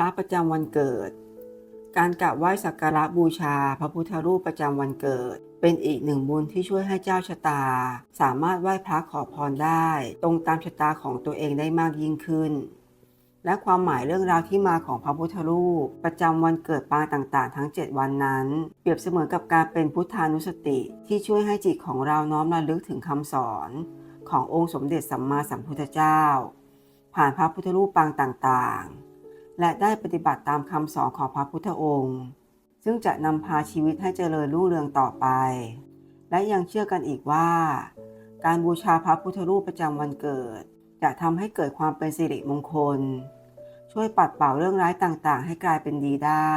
ระประจำวันเกิด การกราบไหว้สักการะบูชา พระพุทธรูปประจำวันเกิด เป็นอีกหนึ่งบุญที่ช่วยให้เจ้าชะตา สามารถไหว้พระขอพรได้ ตรงตามชะตาของตัวเองได้มากยิ่งขึ้น และความหมายเรื่องราวที่มาของพระพุทธรูป ประจำวันเกิดปางต่างๆ ทั้ง 7 วันนั้น เปรียบเสมือนกับการเป็นพุทธานุสติ ที่ช่วยให้จิตของเราน้อมระลึกถึงคำสอน ขององค์สมเด็จสัมมาสัมพุทธเจ้า ผ่านพระพุทธรูปปางต่างๆ และได้ปฏิบัติตามคำสอนของพระพุทธองค์ ซึ่งจะนำพาชีวิตให้เจริญรุ่งเรืองต่อไป และยังเชื่อกันอีกว่า การบูชาพระพุทธรูปประจำวันเกิด จะทำให้เกิดความเป็นสิริมงคล ช่วยปัดเป่าเรื่องร้ายต่างๆ ให้กลายเป็นดีได้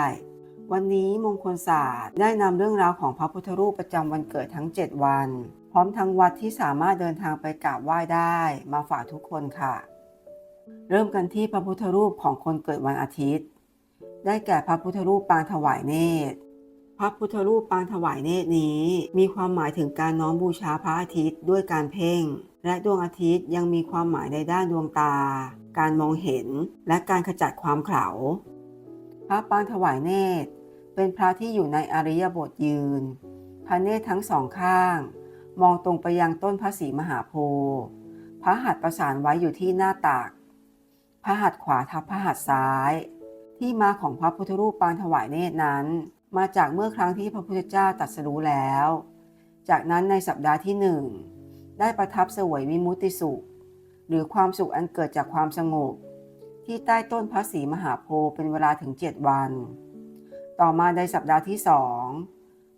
วันนี้มงคลศาสตร์ได้นำเรื่องราวของพระพุทธรูปประจำวันเกิดทั้ง 7 วัน พร้อมทั้งวัดที่สามารถเดินทางไปกราบไหว้ได้ มาฝากทุกคนค่ะ เริ่มกันที่พระพุทธรูปของคนเกิดวันอาทิตย์ ได้แก่พระพุทธรูปปางถวายเนตร พระพุทธรูปปางถวายเนตรนี้ มีความหมายถึงการน้อมบูชาพระอาทิตย์ด้วยการเพ่ง และดวงอาทิตย์ยังมีความหมายในด้านดวงตา การมองเห็น และการขจัดความเขลาพระปางถวายเนตร เป็นพระที่อยู่ในอริยบทยืน พระเนตรทั้งสองข้าง มองตรงไปยังต้นพระศรีมหาโพธิ์พระหัตถ์ประสานไว้อยู่ที่หน้าตัก พระหัตถ์ขวาทับพระหัตถ์ซ้าย ที่มาของพระพุทธรูปปางถวายเนตรนั้น มาจากเมื่อครั้งที่พระพุทธเจ้าตรัสรู้แล้ว จากนั้นในสัปดาห์ที่หนึ่งได้ประทับเสวยวิมุติสุข หรือความสุขอันเกิดจากความสงบ ที่ใต้ต้นพระศรีมหาโพธิ์เป็นเวลาถึงเจ็ดวัน ต่อมาในสัปดาห์ที่สอง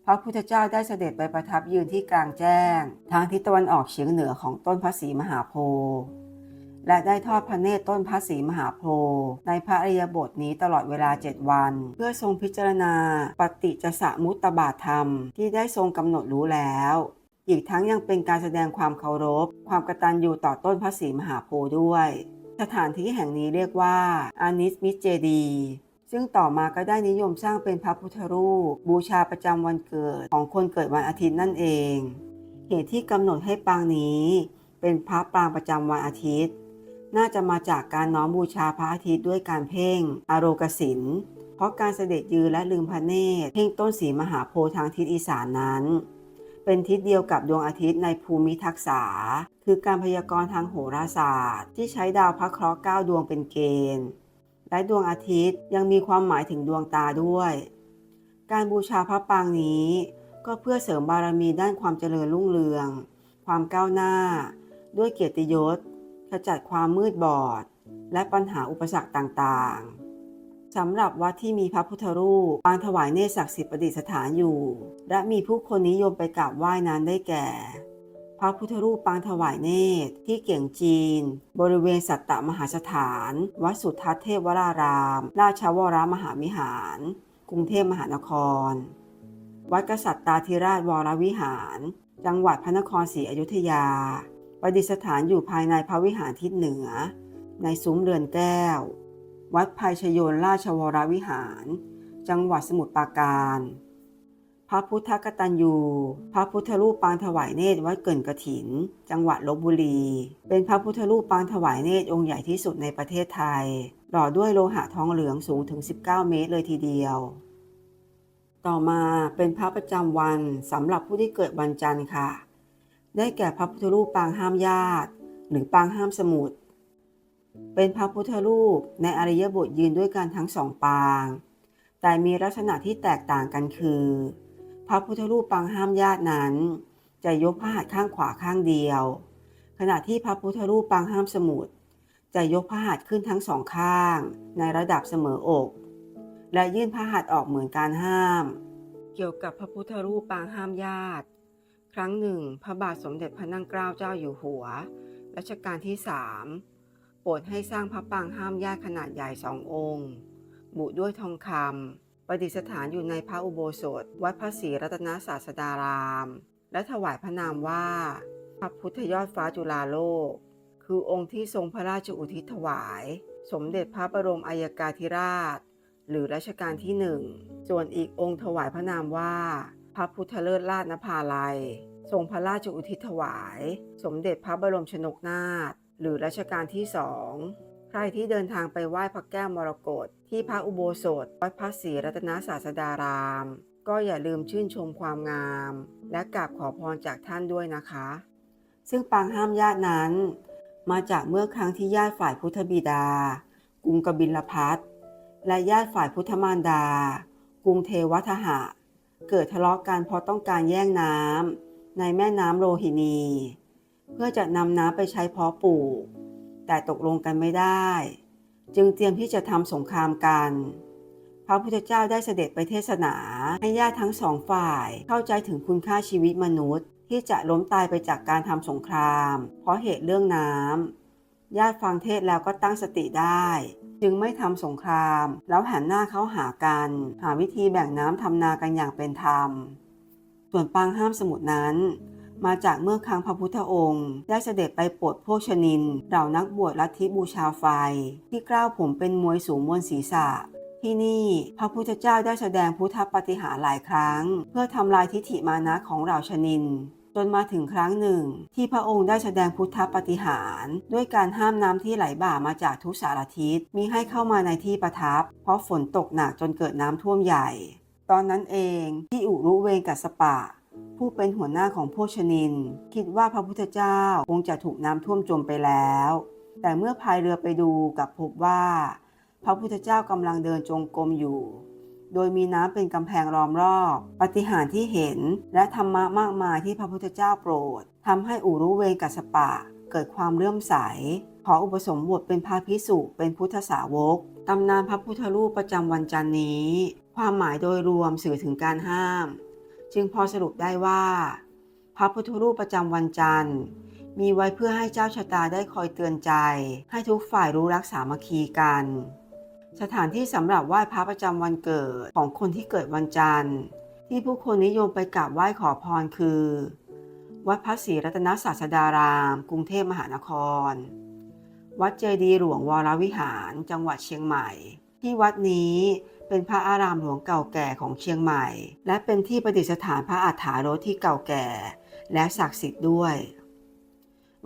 พระพุทธเจ้าได้เสด็จไปประทับยืนที่กลางแจ้ง ทางทิศตะวันออกเฉียงเหนือของต้นพระศรีมหาโพธิ์ และได้ทอดพระเนตรต้นพระศรีมหาโพธิ์ในพระอริยบทนี้ตลอดเวลาเจ็ดวัน เพื่อทรงพิจารณา ปฏิจสมุตตบาทธรรม ที่ได้ทรงกำหนดรู้แล้ว อีกทั้งยังเป็นการแสดงความเคารพ ความกตัญญูต่อต้นพระศรีมหาโพธิ์ด้วย สถานที่แห่งนี้เรียกว่าอานิสมิตเจดีซึ่งต่อมาก็ได้นิยมสร้างเป็นพระพุทธรูป บูชาประจำวันเกิดของคนเกิดวันอาทิตย์นั่นเอง เหตุที่กำหนดให้ปางนี้ เป็นพระปางประจำวันอาทิตย์ น่าจะมาจากการน้อมบูชาพระอาทิตย์ด้วยการเพ่งอโรกสินเพราะการเสด็จยืนและลืมพระเนตรเพ่งต้นสีมหาโพธิ์ทางทิศอีสานนั้น เป็นทิศเดียวกับดวงอาทิตย์ในภูมิทักษะคือการพยากรณ์ทางโหราศาสตร์ ที่ใช้ดาวพระเคราะห์9ดวงเป็นเกณฑ์ และดวงอาทิตย์ยังมีความหมายถึงดวงตาด้วย การบูชาพระปางนี้ ก็เพื่อเสริมบารมีด้านความเจริญรุ่งเรือง ความก้าวหน้า ด้วยเกียรติยศ ขจัดความมืดบอด และปัญหาอุปสรรคต่างๆสำหรับวัดที่มีพระพุทธรูปปางถวายเนตรศักดิ์สิทธิ์ประดิษฐานอยู่ และมีผู้คนนิยมไปกราบไหว้นั้นได้แก่ พระพุทธรูปปางถวายเนตรที่เกี่ยงจีน บริเวณสัตตมหาสถาน วัดสุทัศเทพวราราม ราชวรมหาวิหาร กรุงเทพมหานคร วัดกษัตริย์ตาธิราชวรวิหาร จังหวัดพระนครศรีอยุธยา ประดิษฐานอยู่ภายในพระวิหารทิศเหนือ ในซุ้มเรือนแก้ว วัดภัยชโยนราชวรวิหาร จังหวัดสมุทรปราการ พระพุทธกตัญญู พระพุทธรูปปางถวายเนตรวัดเกินกระถิน จังหวัดลบบุรี เป็นพระพุทธรูปปางถวายเนตรองค์ใหญ่ที่สุดในประเทศไทย หล่อด้วยโลหะทองเหลืองสูงถึง 19 เมตรเลยทีเดียวต่อมาเป็นพระประจำวันสำหรับผู้ที่เกิดวันจันทร์ค่ะ ได้แก่พระพุทธรูปปางห้ามญาติ หรือปางห้ามสมุทรเป็นพระพุทธรูปในอริยบทยืนด้วยกันทั้งสองปาง แต่มีลักษณะที่แตกต่างกันคือ พระพุทธรูปปางห้ามญาตินั้น จะยกพระหัตถ์ข้างขวาข้างเดียว ขณะที่พระพุทธรูปปางห้ามสมุทรจะยกพระหัตถ์ขึ้นทั้งสองข้าง ในระดับเสมออก และยื่นพระหัตถ์ออกเหมือนการห้าม เกี่ยวกับพระพุทธรูปปางห้ามญาติ ครั้งหนึ่ง พระบาทสมเด็จพระนั่งเกล้าเจ้าอยู่หัวรัชกาลที่สามโปรดให้สร้างพระปางห้ามญาติขนาดใหญ่สององค์บุด้วยทองคำประดิษฐานอยู่ในพระอุโบสถ วัดพระศรีรัตนศาสดาราม และถวายพระนามว่า พระพุทธยอดฟ้าจุฬาโลก คือองค์ที่ทรงพระราชอุทิศถวาย สมเด็จพระบรมอัยกาธิราช หรือรัชกาลที่หนึ่งส่วนอีกองค์ถวายพระนามว่า พระพุทธเลิศราชนภาลัย ทรงพระราชอุทิศถวาย สมเด็จพระบรมชนกนาถหรือรัชกาลที่สองใครที่เดินทางไปไหว้พระแก้วมรกตที่พระอุโบสถวัดพระศรีรัตนศาสดาราม ก็อย่าลืมชื่นชมความงาม และกราบขอพรจากท่านด้วยนะคะ ซึ่งปางห้ามญาตินั้น มาจากเมื่อครั้งที่ญาติฝ่ายพุทธบิดา กรุงกบิลพัทและญาติฝ่ายพุทธมารดา กรุงเทวทหะ เกิดทะเลาะกันเพราะต้องการแย่งน้ำในแม่น้ำโรฮินี เพื่อจะนำน้ำไปใช้เพาะปลูก แต่ตกลงกันไม่ได้ จึงเตรียมที่จะทำสงครามกัน พระพุทธเจ้าได้เสด็จไปเทศนา ให้ญาติทั้งสองฝ่ายเข้าใจถึงคุณค่าชีวิตมนุษย์ ที่จะล้มตายไปจากการทำสงคราม เพราะเหตุเรื่องน้ำญาติฟังเทศแล้วก็ตั้งสติได้ จึงไม่ทำสงคราม แล้วหันหน้าเข้าหากัน หาวิธีแบ่งน้ำทำนากันอย่างเป็นธรรม ส่วนปางห้ามสมุทรนั้น มาจากเมื่อครั้งพระพุทธองค์ ได้เสด็จไปโปรดพวกชนินเหล่านักบวชลัทธิบูชาไฟ ที่กล้าวผมเป็นมวยสูงบนศีรษะที่นี่พระพุทธเจ้าได้แสดงพุทธปฏิหารหลายครั้ง เพื่อทำลายทิฏฐิมานะของเหล่าชนิน จนมาถึงครั้งหนึ่ง ที่พระองค์ได้แสดงพุทธปฏิหาร ด้วยการห้ามน้ำที่ไหลบ่ามาจากทุกสารทิศมิให้เข้ามาในที่ประทับ เพราะฝนตกหนักจนเกิดน้ำท่วมใหญ่ ตอนนั้นเองที่อุรุเวงกัสปะ ผู้เป็นหัวหน้าของพวกชนิน คิดว่าพระพุทธเจ้าคงจะถูกน้ำท่วมจมไปแล้ว แต่เมื่อพายเรือไปดูกลับพบว่า พระพุทธเจ้ากำลังเดินจงกรมอยู่ โดยมีน้ำเป็นกำแพงล้อมรอบ ปฏิหารที่เห็นและธรรมะมากมายที่พระพุทธเจ้าโปรดทำให้อุรุเวงกัสปะ เกิดความเลื่อมใส ขออุปสมบทเป็นพระพิสุเป็นพุทธสาวกตำนานพระพุทธรูปประจำวันจันนี้ ความหมายโดยรวมสื่อถึงการห้าม จึงพอสรุปได้ว่า พระพุทธรูปประจำวันจันทร์ มีไว้เพื่อให้เจ้าชะตาได้คอยเตือนใจ ให้ทุกฝ่ายรู้รักสามัคคีกัน สถานที่สำหรับไหว้พระประจำวันเกิดของคนที่เกิดวันจันทร์ ที่ผู้คนนิยมไปกราบไหว้ขอพรคือ วัดพระศรีรัตนศาสดาราม กรุงเทพมหานคร วัดเจดีย์หลวงวรวิหาร จังหวัดเชียงใหม่ ที่วัดนี้เป็นพระอารามหลวงเก่าแก่ของเชียงใหม่ และเป็นที่ประดิษฐานพระอัฐารถที่เก่าแก่ และศักดิ์สิทธิ์ด้วย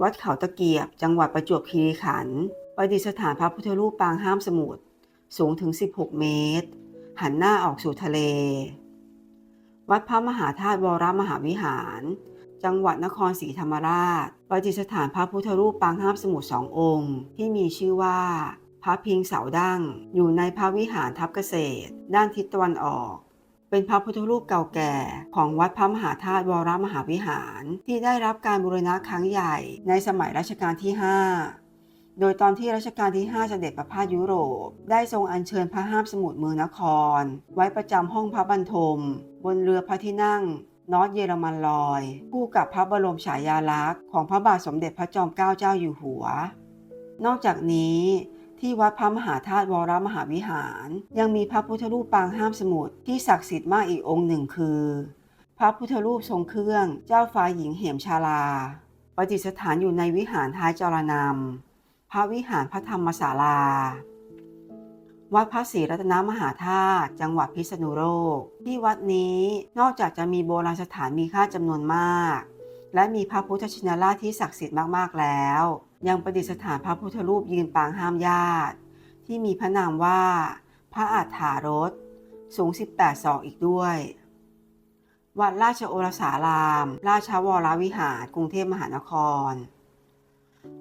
วัดเขาตะเกียบ จังหวัดประจวบคีรีขันธ์ประดิษฐานพระพุทธรูปปางห้ามสมุทร สูงถึง 16 เมตร หันหน้าออกสู่ทะเล วัดพระมหาธาตุวรมหาวิหาร จังหวัดนครศรีธรรมราชประดิษฐานพระพุทธรูปปางห้ามสมุทรสององค์ ที่มีชื่อว่า พระพิงเสาดั้ง อยู่ในพระวิหารทับเกษตร ด้านทิศตะวันออก เป็นพระพุทธรูปเก่าแก่ของวัดพระมหาธาตุวรมหาวิหาร ที่ได้รับการบูรณะครั้งใหญ่ในสมัยรัชกาลที่ 5 โดยตอนที่รัชกาลที่ 5 เสด็จประพาสยุโรป ได้ทรงอัญเชิญพระห้ามสมุทรเมืองนคร ไว้ประจำห้องพระบรรทม บนเรือพระที่นั่งนอตเยอรมันลอย คู่กับพระบรมฉายาลักษณ์ของพระบาทสมเด็จพระจอมเกล้าเจ้าอยู่หัว นอกจากนี้ที่วัดพระมหาธาตุวรมหาวิหาร ยังมีพระพุทธรูปปางห้ามสมุทรที่ศักดิ์สิทธิ์มากอีกองค์หนึ่งคือ พระพุทธรูปทรงเครื่องเจ้าฟ้าหญิงเหมชาลา ประดิษฐานอยู่ในวิหารท้ายจรนำ พระวิหารพระธรรมศาลา วัดพระศรีรัตนมหาธาตุจังหวัดพิษณุโลก ที่วัดนี้นอกจากจะมีโบราณสถานมีค่าจำนวนมาก และมีพระพุทธชินราชที่ศักดิ์สิทธิ์มากๆแล้ว ยังประดิษฐานพระพุทธรูปยืนปางห้ามญาติ ที่มีพระนามว่า พระอัฏฐารถสูง 18 ศอกอีกด้วย วัดราชโอรสาราม ราชวรวิหาร กรุงเทพมหานคร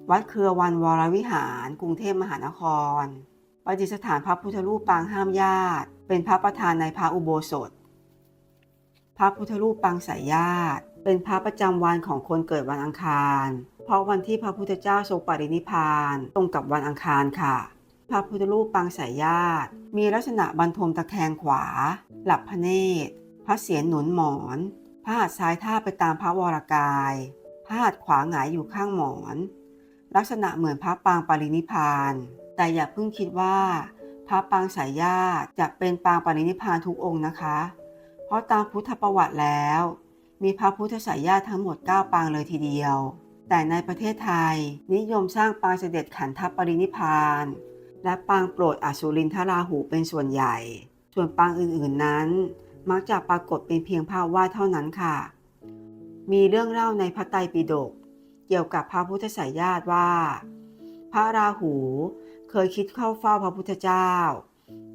วัดเครือวันวรวิหาร กรุงเทพมหานคร ประดิษฐานพระพุทธรูปปางห้ามญาติ เป็นพระประธานในพระอุโบสถ พระพุทธรูปปางสายญาติ เป็นพระประจำวันของคนเกิดวันอังคาร เพราะวันที่พระพุทธเจ้าทรงปรินิพพานตรงกับวันอังคารค่ะ พระพุทธรูปปางสายญาติ มีลักษณะบรรทมตะแคงขวา หลับพระเนตร พระเศียรหนุนหมอน พระหัตถ์ซ้ายท่าไปตามพระวรากาย พระหัตถ์ขวาหงายอยู่ข้างหมอน ลักษณะเหมือนพระปางปรินิพาน แต่อย่าเพิ่งคิดว่า พระปางสายญาติจะเป็นปางปรินิพานทุกองค์นะคะ เพราะตามพุทธประวัติแล้ว มีพระพุทธสายญาติทั้งหมด 9 ปางเลยทีเดียว แต่ในประเทศไทยนิยมสร้างปางเสด็จขันธปรินิพพาน และปางโปรดอสุรินทราหูเป็นส่วนใหญ่ ส่วนปางอื่นๆนั้น มักจะปรากฏเป็นเพียงภาพวาดเท่านั้นค่ะ มีเรื่องเล่าในพระไตรปิฎก เกี่ยวกับพระพุทธสายญาติว่า พระราหูเคยคิดเข้าเฝ้าพระพุทธเจ้า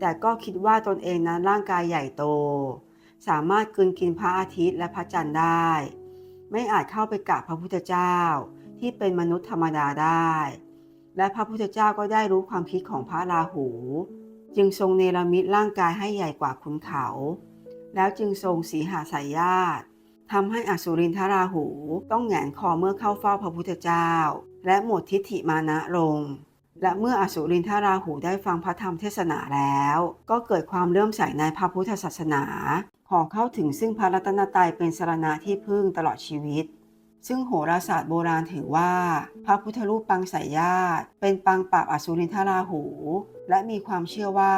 แต่ก็คิดว่าตนเองนั้นร่างกายใหญ่โต สามารถกลืนกินพระอาทิตย์และพระจันทร์ได้ ไม่อาจเข้าไปกราบพระพุทธเจ้าที่เป็นมนุษย์ธรรมดาได้ และพระพุทธเจ้าก็ได้รู้ความคิดของพระราหู จึงทรงเนรมิตร่างกายให้ใหญ่กว่าขุนเขา แล้วจึงทรงสีหาสายญาติ ทำให้อสุรินทราหูต้องแหงนคอเมื่อเข้าเฝ้าพระพุทธเจ้า และหมดทิฏฐิมานะลง และเมื่ออสุรินทราหูได้ฟังพระธรรมเทศนาแล้ว ก็เกิดความเลื่อมใสในพระพุทธศาสนา ขอเข้าถึงซึ่งพระรัตนตรัยเป็นสรณะที่พึ่งตลอดชีวิต ซึ่งโหราศาสตร์โบราณถือว่า พระพุทธรูปปังสายญาติ เป็นปังปราบอสุรินทราหู และมีความเชื่อว่า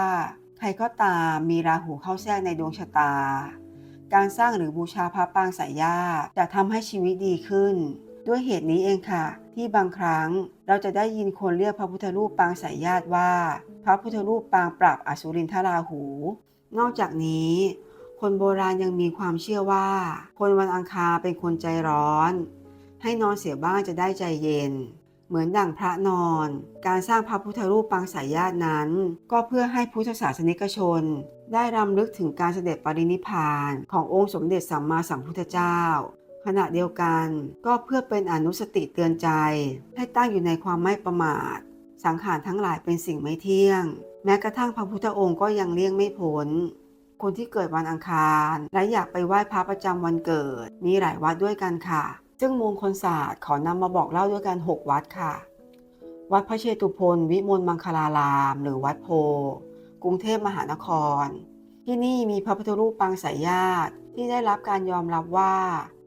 ใครก็ตามมีราหูเข้าแทรกในดวงชะตา การสร้างหรือบูชาพระปางสายญาติจะทำให้ชีวิตดีขึ้น ด้วยเหตุนี้เองค่ะ ที่บางครั้งเราจะได้ยินคนเรียกพระพุทธรูปปางสายญาติว่า พระพุทธรูปปางปราบอสุรินทราหู นอกจากนี้ คนโบราณยังมีความเชื่อว่า คนวันอังคารเป็นคนใจร้อน ให้นอนเสียบ้างจะได้ใจเย็น เหมือนดั่งพระนอน การสร้างพระพุทธรูปปางสายญาตินั้น ก็เพื่อให้พุทธศาสนิกชน ได้รำลึกถึงการเสด็จปรินิพพานขององค์สมเด็จสัมมาสัมพุทธเจ้า ขณะเดียวกันก็เพื่อเป็นอนุสติเตือนใจ ให้ตั้งอยู่ในความไม่ประมาท สังขารทั้งหลายเป็นสิ่งไม่เที่ยง แม้กระทั่งพระพุทธองค์ก็ยังเลี่ยงไม่พ้นคนที่เกิดวันอังคาร และอยากไปไหว้พระประจำวันเกิด มีหลายวัดด้วยกันค่ะ ซึ่งมงคลศาสตร์ขอนำมาบอกเล่าด้วยกัน 6 วัดค่ะ วัดพระเชตุพนวิมลมังคลาราม หรือวัดโพ กรุงเทพมหานคร ที่นี่มีพระพุทธรูปปางสายญาติที่ได้รับการยอมรับว่า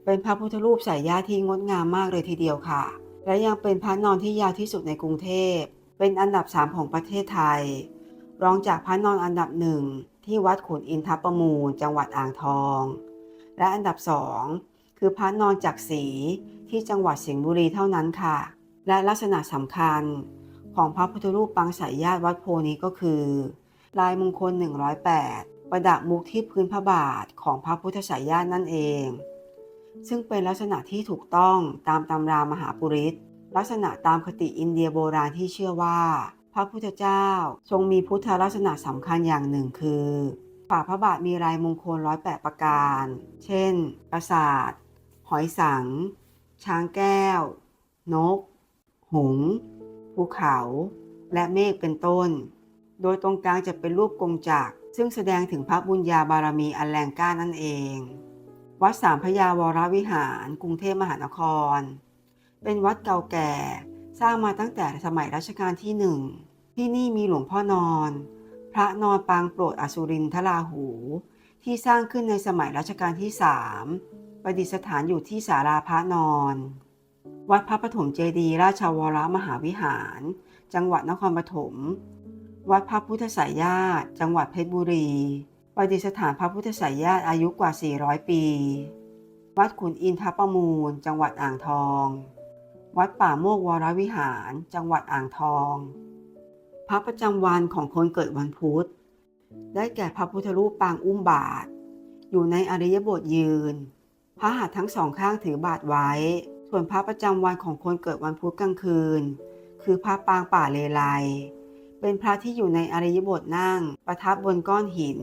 เป็นพระพุทธรูปสายญาติที่งดงามมากเลยทีเดียวค่ะ และยังเป็นพระนอนที่ยาวที่สุดในกรุงเทพ เป็นอันดับ 3 ของประเทศไทย รองจากพระนอนอันดับหนึ่งที่วัดขุนอินทประมูล จังหวัดอ่างทอง และอันดับ2 คือพระนอนจักรีที่จังหวัดสิงห์บุรีเท่านั้นค่ะ และลักษณะสำคัญของพระพุทธรูปปางสายญาติวัดโพนี้ก็คือ ลายมงคล 108 ประดับมุกที่พื้นพระบาทของพระพุทธสายญาตินั่นเอง ซึ่งเป็นลักษณะที่ถูกต้องตามตำรามหาปุริศลักษณะตามคติอินเดียโบราณที่เชื่อว่า พระพุทธเจ้าทรงมีพุทธลักษณะสำคัญอย่างหนึ่งคือฝ่าพระบาทมีลายมงคลร้อยแปดประการ เช่น ปราสาท หอยสัง ช้างแก้ว นก หงส์ภูเขา และเมฆเป็นต้น โดยตรงกลางจะเป็นรูปกงจักร ซึ่งแสดงถึงพระบุญญาบารมีอันแรงกล้านั่นเอง วัดสามพยาวรวิหาร กรุงเทพมหานคร เป็นวัดเก่าแก่ สร้างมาตั้งแต่สมัยรัชกาลที่หนึ่ง ที่นี่มีหลวงพ่อนอน พระนอนปางโปรดอสุรินทราหู ที่สร้างขึ้นในสมัยรัชกาลที่สาม ประดิษฐานอยู่ที่ศาลาพระนอน วัดพระปฐมเจดีย์ราชวรมหาวิหาร จังหวัดนครปฐม วัดพระพุทธสายญาติ จังหวัดเพชรบุรี ประดิษฐานพระพุทธสายญาติอายุกว่า 400 ปี วัดขุนอินทประมูล จังหวัดอ่างทอง วัดป่าโมกวรวิหาร จังหวัดอ่างทอง พระประจำวันของคนเกิดวันพุธ ได้แก่พระพุทธรูปปางอุ้มบาท อยู่ในอริยบทยืน พระหัตถ์ทั้งสองข้างถือบาทไว้ ส่วนพระประจำวันของคนเกิดวันพุธกลางคืน คือพระปางป่าเลไลเป็นพระที่อยู่ในอริยบทนั่ง ประทับบนก้อนหิน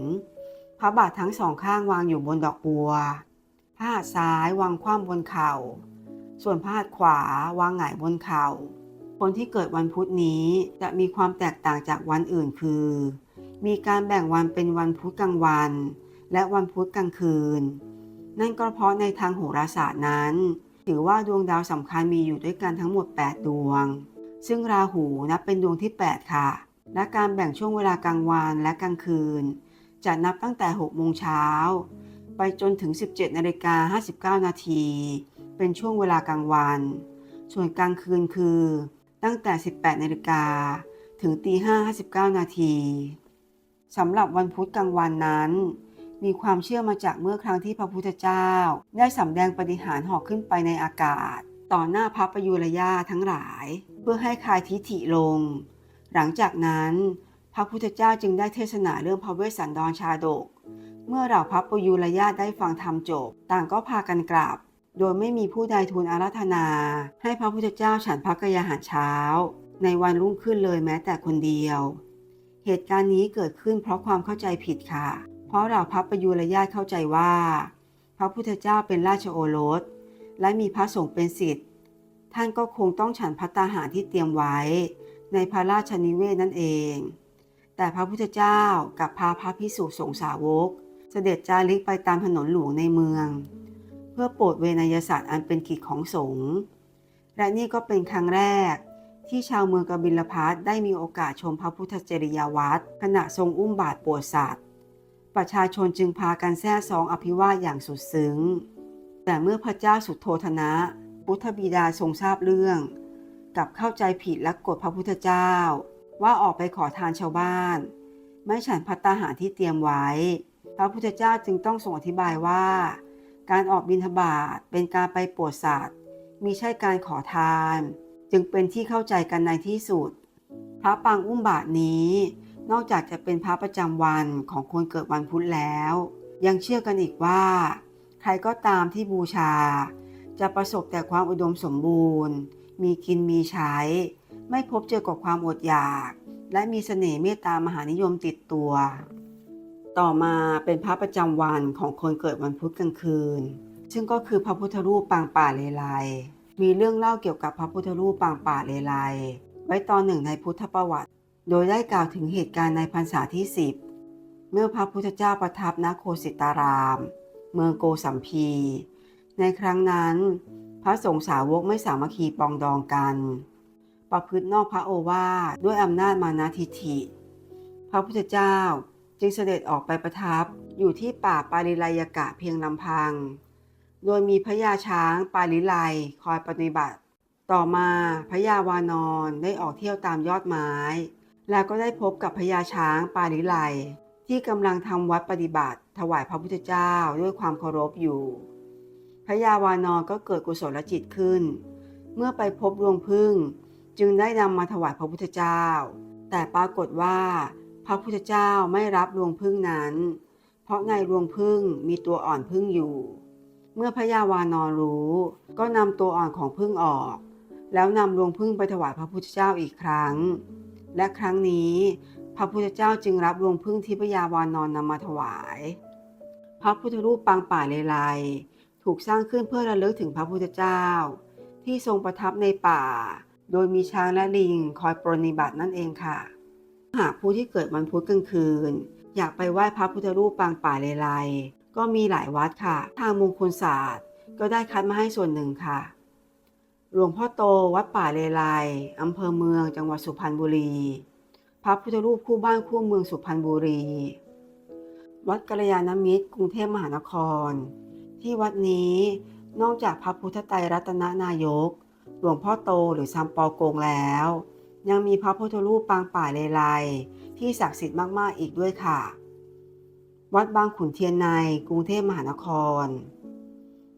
พระบาททั้งสองข้างวางอยู่บนดอกบัว พระหัตถ์ซ้ายวางคว่ำบนเข่า ส่วนพระหัตถ์ขวาวางหงายบนเข่า คนที่เกิดวันพุธนี้จะมีความแตกต่างจากวันอื่นคือ มีการแบ่งวันเป็นวันพุธกลางวัน และวันพุธกลางคืน นั่นก็เพราะในทางโหราศาสตร์นั้น ถือว่าดวงดาวสำคัญมีอยู่ด้วยกันทั้งหมด 8 ดวง ซึ่งราหูนับเป็นดวงที่ 8 ค่ะ และการแบ่งช่วงเวลากลางวันและกลางคืน จะนับตั้งแต่ 6 โมงเช้า ไปจนถึง 17นาฬิกา59 นาที เป็นช่วงเวลากลางวัน ส่วนกลางคืนคือ ตั้งแต่ 18นาฬิกาถึงตี5 59 นาทีสำหรับวันพุธกลางวันนั้น มีความเชื่อมาจากเมื่อครั้งที่พระพุทธเจ้า ได้สำแดงปฏิหารหอกขึ้นไปในอากาศ ต่อหน้าพระประยุรญาทั้งหลาย เพื่อให้คลายทิฐิลง หลังจากนั้น พระพุทธเจ้าจึงได้เทศนาเรื่องพระเวสสันดรชาดก เมื่อเหล่าพระประยุรญาได้ฟังธรรมจบ ต่างก็พากันกลับโดยไม่มีผู้ใดทูลอาราธนา ให้พระพุทธเจ้าฉันพระกยาหารเช้า ในวันรุ่งขึ้นเลยแม้แต่คนเดียว เหตุการณ์นี้เกิดขึ้นเพราะความเข้าใจผิดค่ะ เพราะเราพระประยุรญาติเข้าใจว่า พระพุทธเจ้าเป็นราชโอรส และมีพระสงฆ์เป็นสิทธิ์ ท่านก็คงต้องฉันพัตตาหารที่เตรียมไว้ ในพระราชนิเวศนั่นเอง แต่พระพุทธเจ้ากับพาพระพิสุสงฆ์สาวก เสด็จจาริกไปตามถนนหลวงในเมือง เพื่อโปรดเวนยศาสตร์อันเป็นกิจของสงฆ์และนี่ก็เป็นครั้งแรกที่ชาวเมืองกบิลพัทได้มีโอกาสชมพระพุทธจริยวัตรขณะทรงอุ้มบาตรโปรดสัตว ประชาชนจึงพากันแซ่ซองอภิวาทอย่างสุดซึ้ง แต่เมื่อพระเจ้าสุดโทธนะ พุทธบิดาทรงทราบเรื่อง กลับเข้าใจผิดและกดพระพุทธเจ้า ว่าออกไปขอทานชาวบ้าน ไม่ฉันพัตตาหารที่เตรียมไว้ พระพุทธเจ้าจึงต้องทรงอธิบายว่า การออกบิณฑบาตเป็นการไปปรดสัตว์มิใช่การขอทาน จึงเป็นที่เข้าใจกันในที่สุด พระปางอุ้มบาทนี้ นอกจากจะเป็นพระประจำวันของคนเกิดวันพุธแล้ว ยังเชื่อกันอีกว่า ใครก็ตามที่บูชา จะประสบแต่ความอุดมสมบูรณ์ มีกินมีใช้ ไม่พบเจอกับความอดอยาก และมีเสน่ห์เมตตามหานิยมติดตัว ต่อมาเป็นพระประจำวันของคนเกิดวันพุธกลางคืน ซึ่งก็คือพระพุทธรูปปางป่าเลไลมีเรื่องเล่าเกี่ยวกับพระพุทธรูปปางป่าเลไลไว้ตอนหนึ่งในพุทธประวัติ โดยได้กล่าวถึงเหตุการณ์ในพรรษาที่ 10 เมื่อพระพุทธเจ้าประทับณโคสิตาราม เมืองโกสัมพี ในครั้งนั้น พระสงฆ์สาวกไม่สามัคคีปองดองกัน ประพฤตินอกพระโอวาทด้วยอำนาจมานาทิฐิ พระพุทธเจ้าจึงเสด็จออกไปประทับอยู่ที่ป่าปาริไลยกะเพียงลำพัง โดยมีพระยาช้างปาลิไลคอยปฏิบัติ ต่อมาพระยาวานอนได้ออกเที่ยวตามยอดไม้ แล้วก็ได้พบกับพญาช้างปาลิไลที่กำลังทำวัดปฏิบัติ ถวายพระพุทธเจ้าด้วยความเคารพอยู่ พระยาวานอนก็เกิดกุศลจิตขึ้น เมื่อไปพบรวงพึ่งจึงได้นำมาถวายพระพุทธเจ้า แต่ปรากฏว่า พระพุทธเจ้าไม่รับรวงพึ่งนั้น เพราะในรวงพึ่งมีตัวอ่อนพึ่งอยู่ เมื่อพระยาวานอนรู้ ก็นำตัวอ่อนของพึ่งออก แล้วนำรวงพึ่งไปถวายพระพุทธเจ้าอีกครั้ง และครั้งนี้พระพุทธเจ้าจึงรับรวงพึ่งที่พระยาวานอนนำมาถวาย พระพุทธรูปปางป่าเลไลถูกสร้างขึ้นเพื่อระลึกถึงพระพุทธเจ้า ที่ทรงประทับในป่า โดยมีช้างและลิงคอยปรนนิบัตินั่นเองค่ะ หากผู้ที่เกิดวันพุธกลางคืน อยากไปไหว้พระพุทธรูปปางป่าเลไลก็มีหลายวัดค่ะ ทางมงคลศาสตร์ ก็ได้คัดมาให้ส่วนหนึ่งค่ะ หลวงพ่อโตวัดป่าเลไลอำเภอเมืองจังหวัดสุพรรณบุรี พระพุทธรูปคู่บ้านคู่เมืองสุพรรณบุรี วัดกัลยาณมิตร กรุงเทพมหานคร ที่วัดนี้นอกจากพระพุทธไตรรัตนนายก หลวงพ่อโตหรือซัมปอกงแล้ว ยังมีพระพุทธรูปปางป่าเลไลที่ศักดิ์สิทธิ์มากๆอีกด้วยค่ะ วัดบางขุนเทียนในกรุงเทพมหานคร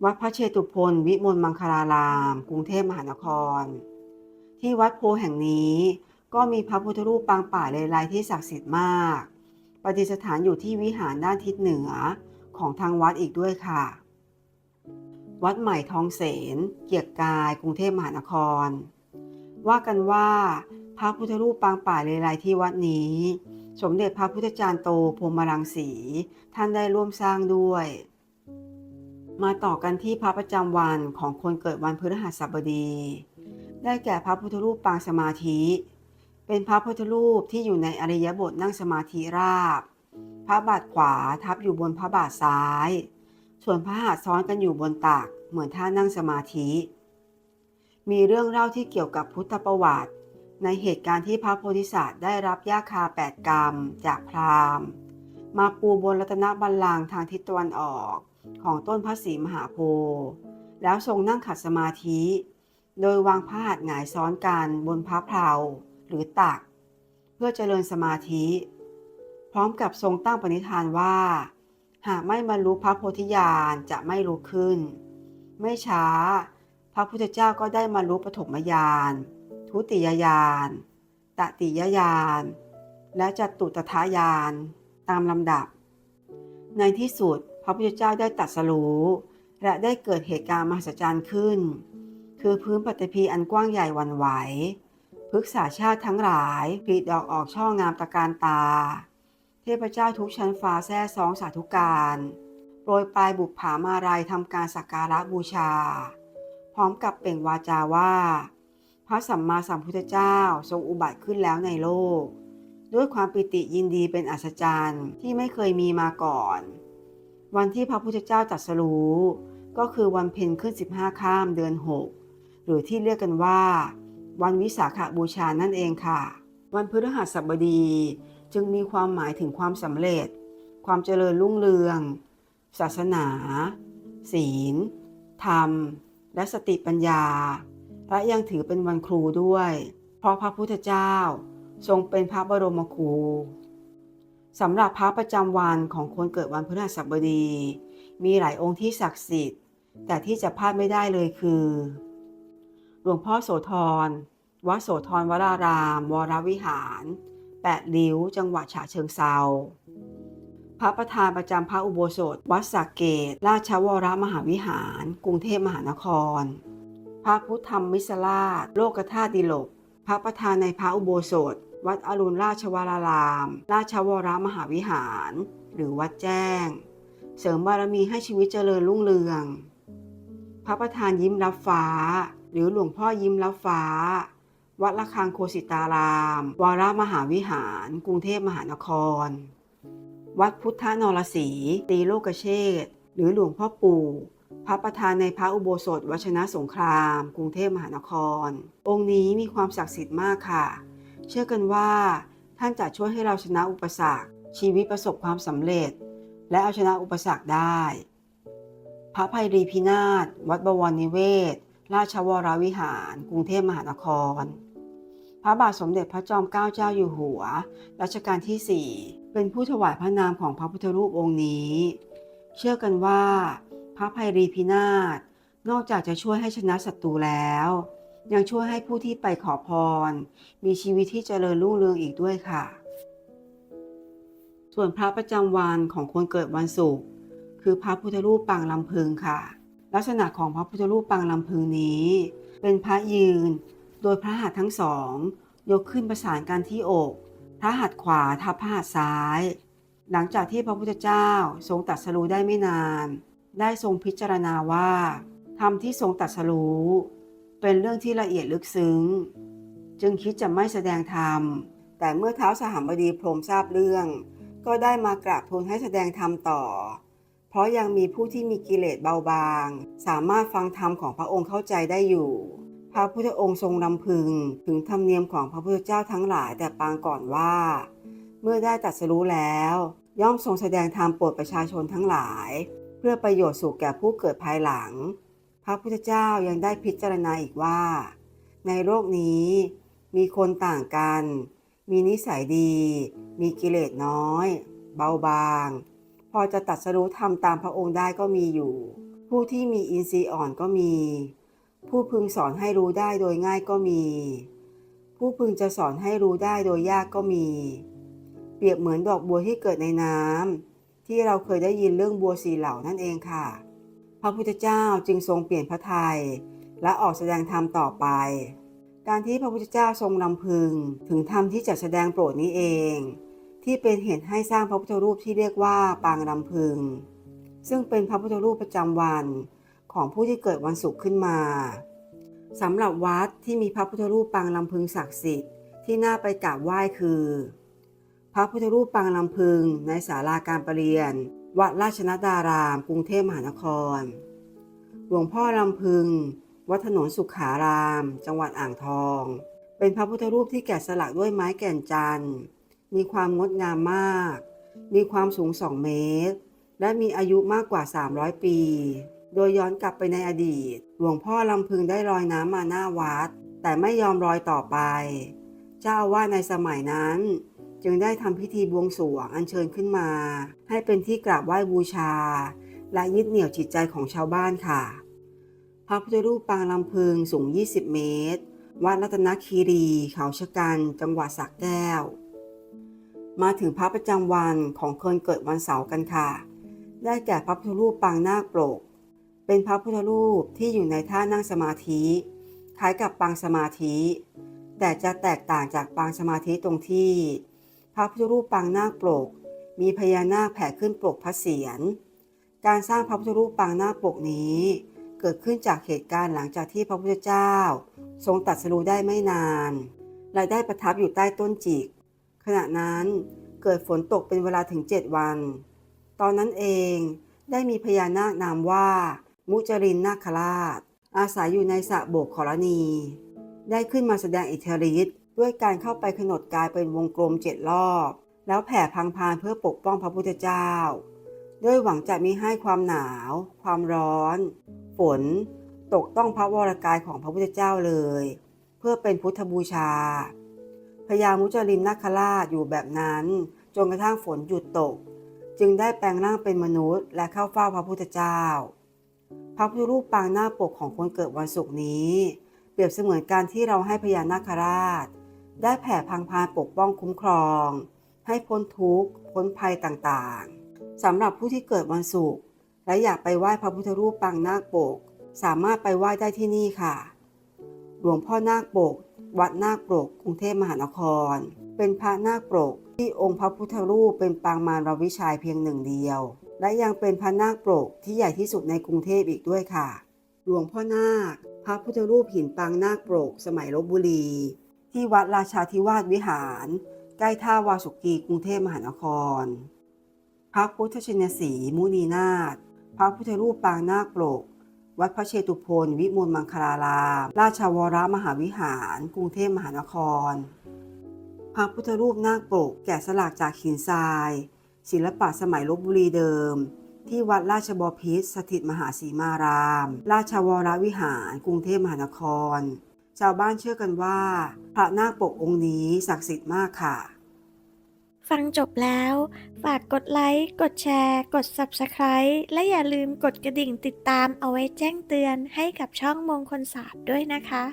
วัดพระเชตุพนวิมลมังคลาราม กรุงเทพมหานคร ที่วัดโพแห่งนี้ก็มีพระพุทธรูปปางป่าเลไลที่ศักดิ์สิทธิ์มากประดิษฐานอยู่ที่วิหารด้านทิศเหนือของทางวัดอีกด้วยค่ะ วัดใหม่ทองเสน เกียรติกาย กรุงเทพมหานคร ว่ากันว่าพระพุทธรูปปางป่าเลไลที่วัดนี้ สมเด็จพระพุทธจารย์โตพรมรังสี ท่านได้ร่วมสร้างด้วย มาต่อกันที่พระประจำวันของคนเกิดวันพฤหัสบดี ได้แก่พระพุทธรูปปางสมาธิ เป็นพระพุทธรูปที่อยู่ในอริยบทนั่งสมาธิราบ พระบาทขวาทับอยู่บนพระบาทซ้าย ส่วนพระหัตถ์ซ้อนกันอยู่บนตักเหมือนท่านั่งสมาธิ มีเรื่องเล่าที่เกี่ยวกับพุทธประวัติ ในเหตุการณ์ที่พระโพธิสัตว์ได้รับยาคาแปดกรรมจากพราหมณ์ มาปูบนรัตนบัลลังก์ทางทิศตะวันออก ของต้นพระศรีมหาโพธิ์แล้วทรงนั่งขัดสมาธิ โดยวางพระหัตถ์หงายซ้อนกันบนพระเพลาหรือตัก เพื่อเจริญสมาธิ พร้อมกับทรงตั้งปณิธานว่า หากไม่บรรลุพระโพธิญาณจะไม่ลุกขึ้น ไม่ช้า พระพุทธเจ้าก็ได้มารู้ปฐมญาณทุติยญาณตติยญาณและจตุตถายานตามลำดับ ในที่สุด ระพุทธเจ้าได้ตรัสรู้ และได้เกิดเหตุการณ์มหัศจรรย์ขึ้น คือพื้นปฐพีอันกว้างใหญ่วันไหวพฤกษาชาติทั้งหลายผลิดอกออกช่องามตะการตา เทพเจ้าทุกชั้นฟ้าแท้ซองสาธุการโปรยปลายบุปผามารายทำการสักการะบูชา พร้อมกับเปล่งวาจาว่า พระสัมมาสัมพุทธเจ้าทรงอุบัติขึ้นแล้วในโลก ด้วยความปิติยินดีเป็นอัศจรรย์ที่ไม่เคยมีมาก่อน วันที่พระพุทธเจ้าตรัสรู้ ก็คือวันเพ็ญขึ้น 15 ข้ามเดือน 6 หรือที่เรียกกันว่า วันวิสาขบูชานั่นเองค่ะ วันพฤหัสบดีจึงมีความหมายถึงความสำเร็จ ความเจริญรุ่งเรือง ศาสนา ศีล ธรรม และสติปัญญา และยังถือเป็นวันครูด้วย เพราะพระพุทธเจ้าทรงเป็นพระบรมครู สำหรับพระประจำวันของคนเกิดวันพฤหัสบดี มีหลายองค์ที่ศักดิ์สิทธิ์ แต่ที่จะพลาดไม่ได้เลยคือ หลวงพ่อโสธร วัดโสธรวราราม วรวิหาร แปดริ้ว จังหวัดฉะเชิงเซา พระประธานประจำพระอุโบสถ วัดสักเกต ราชวรมหาวิหาร กรุงเทพมหานคร พระพุทธธรรมมิสราช โลกธาตุดิลก พระประธานในพระอุโบสถ วัดอรุณราชวราราม ราชวรมหาวิหาร หรือวัดแจ้ง เสริมบารมีให้ชีวิตเจริญรุ่งเรือง พระประธานยิ้มรับฟ้า หรือหลวงพ่อยิ้มรับฟ้า วัดระฆังโคสิตาราม วรมหาวิหาร กรุงเทพมหานคร วัดพุทธนรสีตีโลกเชษหรือหลวงพ่อปู่พระประธานในพระอุโบสถวชนะสงคราม กรุงเทพมหานคร องค์นี้มีความศักดิ์สิทธิ์มากค่ะ เชื่อกันว่า ท่านจะช่วยให้เราชนะอุปสรรค ชีวิตประสบความสำเร็จ และเอาชนะอุปสรรคได้ พระภัยรีพินาศวัดบวรนิเวศ ราชวรวิหาร กรุงเทพมหานคร พระบาทสมเด็จพระจอมเกล้าเจ้าอยู่หัว รัชกาลที่ 4 เป็นผู้ถวายพระนามของพระพุทธรูปองค์นี้ เชื่อกันว่า พระภัยรีพินาศนอกจากจะช่วยให้ชนะศัตรูแล้ว ยังช่วยให้ผู้ที่ไปขอพร มีชีวิตที่เจริญรุ่งเรืองอีกด้วยค่ะ ส่วนพระประจำวันของคนเกิดวันศุกร์คือพระพุทธรูปปางลำพึงค่ะ ลักษณะของพระพุทธรูปปางลำพึงนี้ เป็นพระยืน โดยพระหัตถ์ทั้งสอง ยกขึ้นประสานกันที่อก พระหัตถ์ขวาทับพระหัตถ์ซ้าย หลังจากที่พระพุทธเจ้าทรงตรัสรู้ได้ไม่นาน ได้ทรงพิจารณาว่าธรรมที่ทรงตรัสรู้ เป็นเรื่องที่ละเอียดลึกซึ้ง จึงคิดจะไม่แสดงธรรม แต่เมื่อเท้าวสหัมบดีพรมทราบเรื่อง ก็ได้มากราบทูลให้แสดงธรรมต่อ เพราะยังมีผู้ที่มีกิเลสเบาบาง สามารถฟังธรรมของพระองค์เข้าใจได้อยู่ พระพุทธองค์ทรงรำพึงถึงธรรมเนียมของพระพุทธเจ้าทั้งหลายแต่ปางก่อนว่า เมื่อได้ตรัสรู้แล้ว ย่อมทรงแสดงธรรมโปรดประชาชนทั้งหลาย เพื่อประโยชน์สุขแก่ผู้เกิดภายหลัง ระพุทธเจ้ายังได้พิจารณาอีกว่า ในโลกนี้มีคนต่างกัน มีนิสัยดี มีกิเลสน้อย เบาบาง พอจะตัดสรู้ธรรมตามพระองค์ได้ก็มีอยู่ ผู้ที่มีอินทรีย์อ่อนก็มี ผู้พึงสอนให้รู้ได้โดยง่ายก็มี ผู้พึงจะสอนให้รู้ได้โดยยากก็มี เปรียบเหมือนดอกบัวที่เกิดในน้ำที่เราเคยได้ยินเรื่องบัวสีเหล่านั่นเองค่ะ พระพุทธเจ้าจึงทรงเปลี่ยนพระทัยและออกแสดงธรรมต่อไป การที่พระพุทธเจ้าทรงนำพึงถึงธรรมที่จะแสดงโปรดนี้เอง ที่เป็นเหตุให้สร้างพระพุทธรูปที่เรียกว่าปางลำพึง ซึ่งเป็นพระพุทธรูปประจำวันของผู้ที่เกิดวันศุกร์ขึ้นมาสำหรับวัดที่มีพระพุทธรูปปางลำพึงศักดิ์สิทธิ์ที่น่าไปกราบไหว้คือ พระพุทธรูปปางลำพึงในศาลาการประเรียน วัดราชนดาราม กรุงเทพมหานคร หลวงพ่อลำพึง วัดถนนสุขาราม จังหวัดอ่างทอง เป็นพระพุทธรูปที่แกะสลักด้วยไม้แก่นจันทร์ มีความงดงามมาก มีความสูง 2 เมตร และมีอายุมากกว่า 300 ปี โดยย้อนกลับไปในอดีต หลวงพ่อลำพึงได้ลอยน้ำมาหน้าวัด แต่ไม่ยอมลอยต่อไป เจ้าอาวาในสมัยนั้น จึงได้ทำพิธีบวงสรวงอัญเชิญขึ้นมา ให้เป็นที่กราบไหว้บูชา และยึดเหนี่ยวจิตใจของชาวบ้านค่ะ พระพุทธรูปปางลำพึงสูง 20 เมตร วัดรัตนคีรี เขาชะกัน จังหวัดสระแก้ว มาถึงพระประจำวันของคนเกิดวันเสาร์กันค่ะ ได้แก่พระพุทธรูปปางนาคปรกเป็นพระพุทธรูปที่อยู่ในท่านั่งสมาธิ คล้ายกับปางสมาธิ แต่จะแตกต่างจากปางสมาธิตรงที่ ระพุทธรูปปางนาคปกมีพญานาคแผ่ขึ้นปกพระเศียร การสร้างพระพุทธรูปปางนาคปกนี้ เกิดขึ้นจากเหตุการณ์หลังจากที่พระพุทธเจ้า ทรงตัดสรู้ได้ไม่นาน และได้ประทับอยู่ใต้ต้นจิก ขณะนั้นเกิดฝนตกเป็นเวลาถึงเจ็ดวัน ตอนนั้นเองได้มีพญานาคนามว่า มุจรินนาคราช อาศัยอยู่ในสระโบกขรณี ได้ขึ้นมาแสดงอิทธิฤทธิ์ ด้วยการเข้าไปขนดกายเป็นวงกลมเจ็ดรอบ แล้วแผ่พังพานเพื่อปกป้องพระพุทธเจ้า ด้วยหวังจะมิให้ความหนาว ความร้อน ฝน ตกต้องพระวรกายของพระพุทธเจ้าเลย เพื่อเป็นพุทธบูชาพญามุจลินนาคราชอยู่แบบนั้น จนกระทั่งฝนหยุดตก จึงได้แปลงร่างเป็นมนุษย์ และเข้าเฝ้าพระพุทธเจ้า พระพุทธรูปปางหน้าปกของคนเกิดวันศุกร์นี้ เปรียบเสมือนการที่เราให้พญานาคราช ได้แผ่พังพาปกป้องคุ้มครอง ให้พ้นทุกข์พ้นภัยต่างๆสำหรับผู้ที่เกิดวันศุกร์และอยากไปไหว้พระพุทธรูปปางนาคปก สามารถไปไหว้ได้ที่นี่ค่ะ หลวงพ่อนาคปก วัดนาคปกกรุงเทพมหานคร เป็นพระนาคปกที่องค์พระพุทธรูปเป็นปางมารวิชัยเพียงหนึ่งเดียว และยังเป็นพระนาคปกที่ใหญ่ที่สุดในกรุงเทพอีกด้วยค่ะ หลวงพ่อนาค พระพุทธรูปหินปางนาคปกสมัยลบบุรี ที่วัดราชาธิวาสวิหาร ใกล้ท่าวาสุกีกรุงเทพมหานคร พระพุทธชินสีมุนีนาถพระพุทธรูปปางนาคปกวัดพระเชตุพนวิมลมังคลาราม ราชวรมหาวิหาร กรุงเทพมหานคร พระพุทธรูปนาคปกแกะสลักจากหินทราย ศิลปะสมัยลบบุรีเดิม ที่วัดราชบพิตรสถิตมหาสีมาราม ราชวรวิหาร กรุงเทพมหานคร ชาวบ้านเชื่อกันว่า พระนาคปกองค์นี้ศักดิ์สิทธิ์มากค่ะ ฟังจบแล้ว ฝากกดไลค์ กดแชร์ กด Subscribe และอย่าลืมกดกระดิ่งติดตามเอาไว้แจ้งเตือนให้กับช่องมงคลศาสตร์ด้วยนะคะ